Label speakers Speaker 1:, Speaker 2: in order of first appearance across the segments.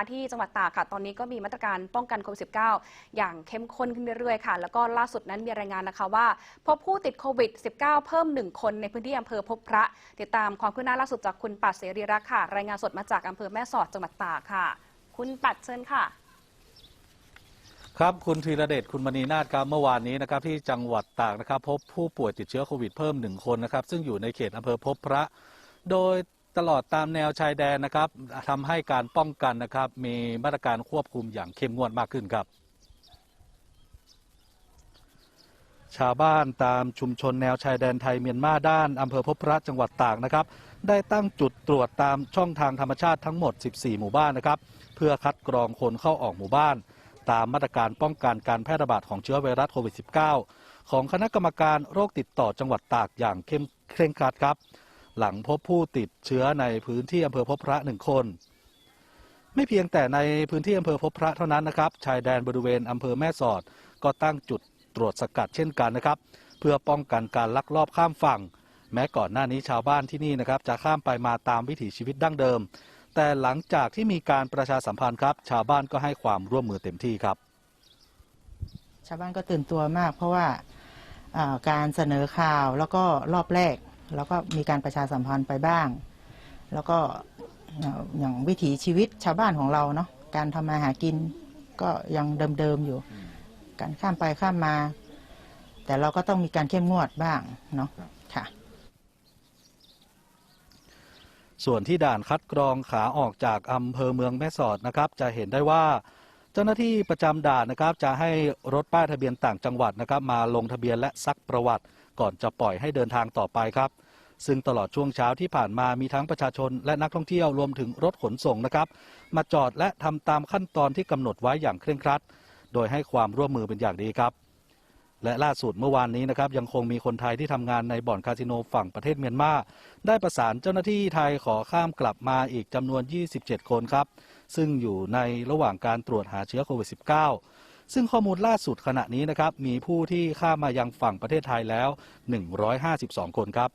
Speaker 1: ะที่จังหวัดตากค่ะ ตอนนี้ก็มีมาตรการป้องกันโควิด -19 อย่างเข้มข้นขึ้นเรื่อยๆค่ะ แล้วก็ล่าสุดนั้นมีรายงานนะคะว่า พบผู้ติดโควิด -19 เพิ่ม 1 คนในพื้นที่อำเภอพบพระ ติดตามความคืบหน้าล่าสุดจากคุณปัดเสรีรักค่ะ รายงานสดมาจากอำเภอแม่สอดจังหวัดตากค่ะ คุณปัดเชิญค่ะ
Speaker 2: ครับคุณธีรเดชคุณมณีนาฏครับเมื่อวานนี้นะครับที่จังหวัดตากนะครับ พบผู้ป่วยติดเชื้อโควิดเพิ่มหนึ่งคนนะครับ ซึ่งอยู่ในเขตอำเภอพบพระ โดย ตลอดตามแนวชายแดนนะครับทำให้การป้องกันนะครับ มีมาตรการควบคุมอย่างเข้มงวดมากขึ้นครับ ชาวบ้านตามชุมชนแนวชายแดนไทยเมียนมาด้านอำเภอพบพระจังหวัดตากนะครับ ได้ตั้งจุดตรวจตามช่องทางธรรมชาติทั้งหมด 14 หมู่บ้านนะครับ เพื่อคัดกรองคนเข้าออกหมู่บ้าน ตามมาตรการป้องกันการแพร่ระบาดของเชื้อไวรัสโควิด -19 ของคณะกรรมการโรคติดต่อจังหวัดตากอย่างเข้มเคร่งครัดครับ หลังพบผู้ติดเชื้อในพื้นที่อำเภอพบพระหนึ่งคน ไม่เพียงแต่ในพื้นที่อำเภอพบพระเท่านั้นนะครับ ชายแดนบริเวณอำเภอแม่สอด ก็ตั้งจุดตรวจสกัดเช่นกันนะครับ เพื่อป้องกันการลักลอบข้ามฝั่ง แม้ก่อนหน้านี้ชาวบ้านที่นี่นะครับจะข้ามไปมาตามวิถีชีวิตดั้งเดิม แต่หลังจากที่มีการประชาสัมพันธ์ครับ ชาวบ้านก็ให้ความร่วมมือเต็มที่ครับ
Speaker 3: ชาวบ้านก็ตื่นตัวมาก เพราะว่าการเสนอข่าวแล้วก็รอบแรก แล้วก็มีการประชาสัมพันธ์ไปบ้าง แล้วก็อย่างวิถีชีวิตชาวบ้านของเราเนาะการทำมาหากินก็ยังเดิมๆอยู่ การข้ามไปข้ามมา แต่เราก็ต้องมีการเข้มงวดบ้างเนาะค่ะ
Speaker 2: ส่วนที่ด่านคัดกรองขาออกจากอำเภอเมืองแม่สอดนะครับ จะเห็นได้ว่า จ้าหน้าที่ประจำด่านนะครับจะให้รถป้ายทะเบียนต่างจังหวัดนะครับมาลงทะเบียนและซักประวัติ ก่อนจะปล่อยให้เดินทางต่อไปครับ ซึ่งตลอดช่วงเช้าที่ผ่านมามีทั้งประชาชน และนักท่องเที่ยวรวมถึงรถขนส่งนะครับ มาจอดและทำตามขั้นตอนที่กำหนดไว้อย่างเคร่งครัด โดยให้ความร่วมมือเป็นอย่างดีครับ และล่าสุดเมื่อวานนี้นะครับยังคงมีคนไทยที่ทำงานในบ่อนคาสิโนฝั่งประเทศเมียนมาได้ประสานเจ้าหน้าที่ไทยขอข้ามกลับมาอีกจำนวน 27 คนครับ ซึ่งอยู่ในระหว่างการตรวจหาเชื้อโควิด -19 ซึ่งข้อมูลล่าสุดขณะนี้นะครับมีผู้ที่ข้ามมายังฝั่งประเทศไทยแล้ว 152 คนครับ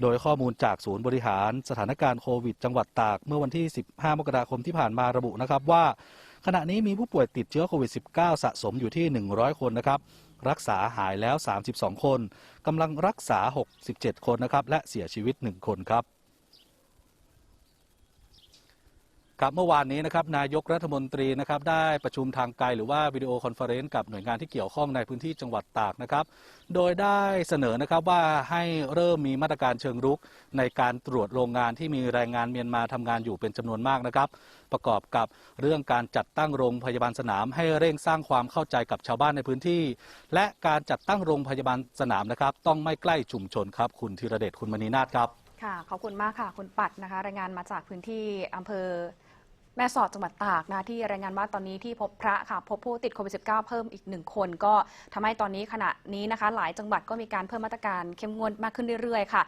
Speaker 2: โดยข้อมูลจากศูนย์บริหารสถานการณ์โควิด จังหวัดตาก เมื่อวันที่ 15 มกราคมที่ผ่านมาระบุนะครับว่า ขณะนี้มีผู้ป่วยติดเชื้อโควิด -19 สะสมอยู่ที่ 100 คนนะครับ รักษาหายแล้ว 32 คนกำลังรักษา 67 คนนะครับ และเสียชีวิต 1 คนครับ ครับเมื่อวานนี้นะครับนายกรัฐมนตรีนะครับได้ประชุมทางไกลหรือว่าวิดีโอคอนเฟอเรนซ์กับหน่วยงานที่เกี่ยวข้องในพื้นที่จังหวัดตากนะครับ โดยได้เสนอนะครับว่าให้เริ่มมีมาตรการเชิงรุกในการตรวจโรงงานที่มีแรงงานเมียนมาทำงานอยู่เป็นจำนวนมากนะครับ ประกอบกับเรื่องการจัดตั้งโรงพยาบาลสนาม ให้เร่งสร้างความเข้าใจกับชาวบ้านในพื้นที่ และการจัดตั้งโรงพยาบาลสนามนะครับ ต้องไม่ใกล้ชุมชนครับคุณธีรเดชคุณมณีนาฏครับ
Speaker 1: ค่ะขอบคุณมากค่ะคุณปัดนะคะรายงานมาจากพื้นที่อำเภอ แม่สอดจังหวัดตากนะที่รายงานว่าตอนนี้ที่พบพระค่ะพบผู้ติดโควิด -19 เพิ่มอีกหนึ่งคน ก็ทำให้ตอนนี้ขณะนี้นะคะ หลายจังหวัดก็มีการเพิ่มมาตรการเข้มงวดมากขึ้นเรื่อยๆค่ะ